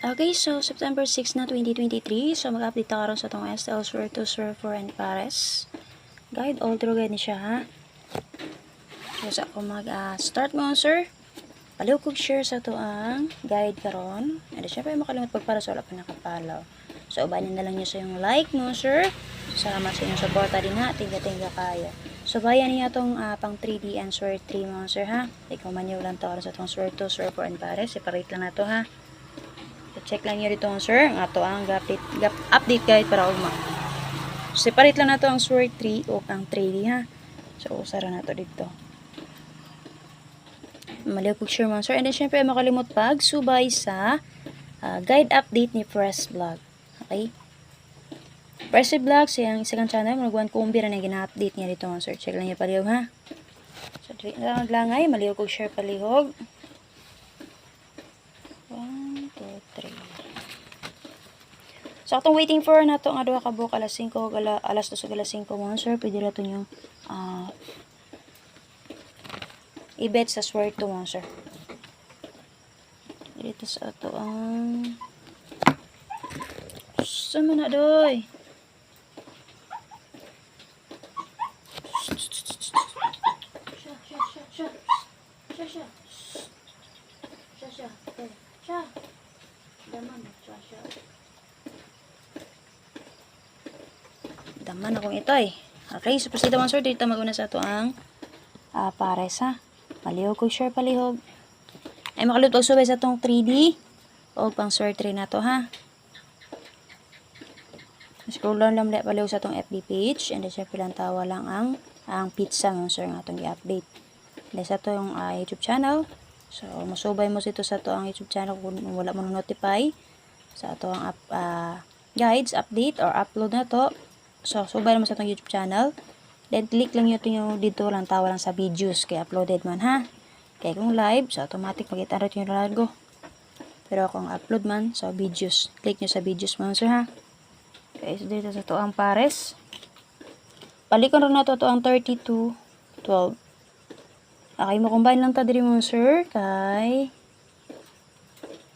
Okay, so September 6 na 2023. So mag-update karon sa tong SL Swear to Swear for and Pares. Guide all through guide ni siya ha. So ako mag ah, start mo sir. Paliw kog share sa to ang guide karon. And syempre makalimot pagpara sa wala pa nakapalaw. So ubanin na lang niyo sa yung like mo sir. Salamat sa inyong suporta din ha. Tinga-tinga kaya. So bayan niya tong ah, pang 3D and Swear 3 mo sir ha. Ikaw man yung lang to sa tong Swear to Swear for and Pares. Separate lang na to ha. Check lang niyo dito ang sir. Ang ato ang update gap, update guide para ugma separate lang nato ang sword 3 o ang 3D ha? So usara nato dito. Maliw kog share man sir and then syempre makalimot pag subay sa ah, guide update ni Press Vlog. Okay? Press Vlog sa ang isang channel magwan kumbi ra na gina-update niya dito man sir. Check lang niyo paliw ha? So dili na maglangay maliw kog share palihog 1, 2, 3. So, atong waiting for na to nga duha ka buok alas 5 ug ala, alas 2 ug alas 5 mo sir pwede ra to yung ah i-bet sa swear to mo sir. Dito sa ato ang Sama na doy. Siya, siya, siya, siya. Siya, siya. Siya, Daman akong ito eh. Okay, so proceed naman sir. Dito maguna sa ito ang ah, pares ha. Palihog ko share palihog. Ay makalutog subay sa itong 3D. O pang swear 3 na to ha. Scroll down lang ulit palihog sa itong FB page. And then syempre lang tawa lang ang ang pizza mo sir nga itong i-update. Then sa ito yung ah, YouTube channel. So, masubay mo sito sa to ang YouTube channel kung wala mo notify sa to ang up, ah, guides, update, or upload na to. So, subay mo sa itong YouTube channel. Then, click lang yun yung dito lang, tawa lang sa videos. Kaya uploaded man, ha? Kaya kung live, so automatic mag-itarot yung largo. Pero kung upload man, so videos. Click nyo sa videos mo, sir, ha? Okay, so dito sa to ang pares. Balikan rin na to, to ang 32, 12. Okay, mo combine lang ta diri mo, sir, kay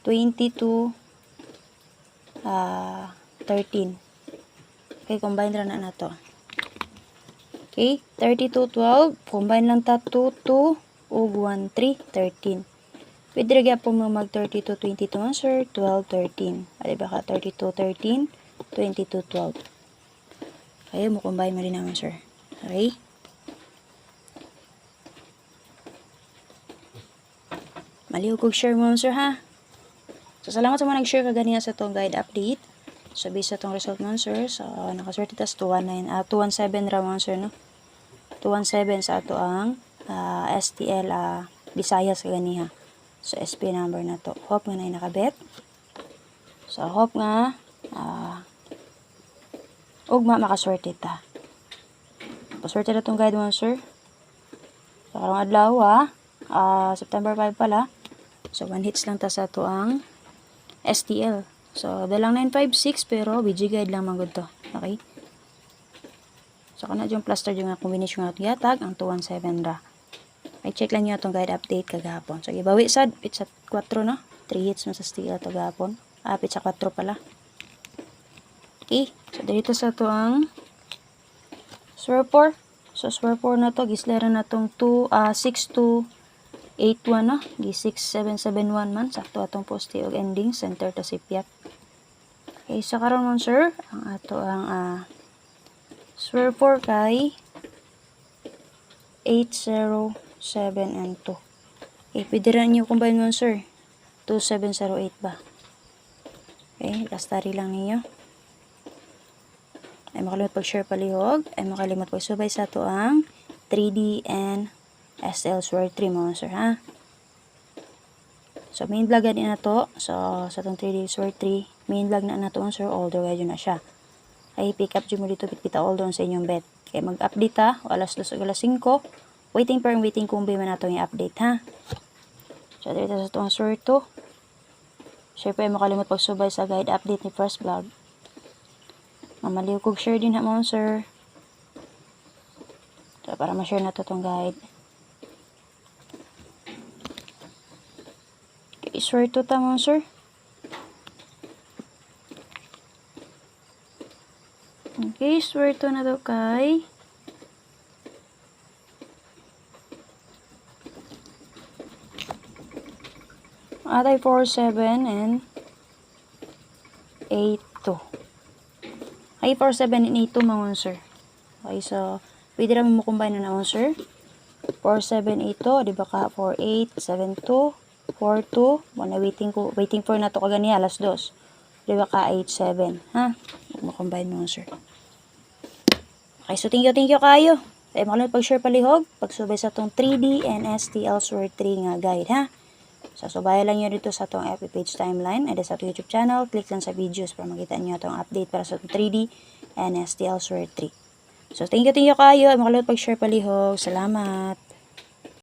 22, ah, 13. Okay, combine ra na na to. Okay, 32, 12. Combine lang ta 2, 2, ug 1, 3, 13. Pwede rin po mo mag 32, 22 man, sir. 12, 13. Ah, diba ka? 32, 13, 22, 12. Kaya mo combine mo rin naman, sir. Okay? Maliw kog share mo, sir, ha? So, salamat sa mga nag-share kaganiya sa itong guide update. So, based sa itong result mo, sir, so, nakaswerte tas 219, ah, 217 raw mo, sir, no? 217 sa ato ang ah, STL ah, Visayas kaganiha. So, SP number na to. Hope nga na nakabet. So, hope nga, ah, ugma makaswerte ta. Paswerte na itong guide mo, sir. So, karong adlaw, ah, ah, September 5 pala. So, one hits lang ta sa to ang STL. So, dalang 956 pero BG guide lang man to. Okay? So, kana yung plaster yung combination nga yatag ang 217 ra. I check lang niyo itong guide update kagahapon. So, ibawi sad pit sa 4 no. 3 hits man sa STL to gahapon. Ah, pit sa 4 pala. Okay. So, dito sa to ang Swerpor. So, Swerpor na to. Gislera na tong 2, ah, 6 81 no gi 6771 man sakto atong poste og ending center ta si Piat okay sa karon man sir ang ato ang uh, swear for kay 807 and 2 okay pwede rin nyo combine mo sir. 2708 ba? Okay lastari lang ninyo. Ay makalimot pag share palihog. Ay makalimot pag subay sa to ang 3D and SL Sword 3 mo sir ha. So main vlog din na to. So sa tong 3D Sword 3, main vlog na na to sir older medyo na siya. Ay pick up mo dito pitpita doon sa inyong bet. Kaya mag-update ha, alas 2 o alas 5. Waiting per waiting kung ba man nato yung update ha. So dito sa tong Sword 2. Siyempre makalimot pagsubay sa guide update ni first vlog. Mamaliw kog share din ha mo sir. So, para ma-share na to tong guide. swear to tamo sir? Okay swear to na to kay atay 4 7 and 8 2 ay 4 7 and 8 2 mga sir. Okay so pwede namin mo combine na na sir? 4 7 8 2 di ba ka? 4 8 7 2 4, 2. Wala, waiting ko. Waiting for na to kagani, alas 2. Di ba ka? 8, 7. Ha? Huwag mo combine mo, sir. Okay, so thank you, thank you kayo. Ay, makalimut pag-share palihog, pagsubay sa tong 3D and STL Sword 3 nga guide, ha? So, subayan lang nyo dito sa itong FB page timeline and sa YouTube channel. Click lang sa videos para makita nyo itong update para sa itong 3D and STL Sword 3. So, thank you, thank you kayo. Makalimut pag-share palihog. Salamat.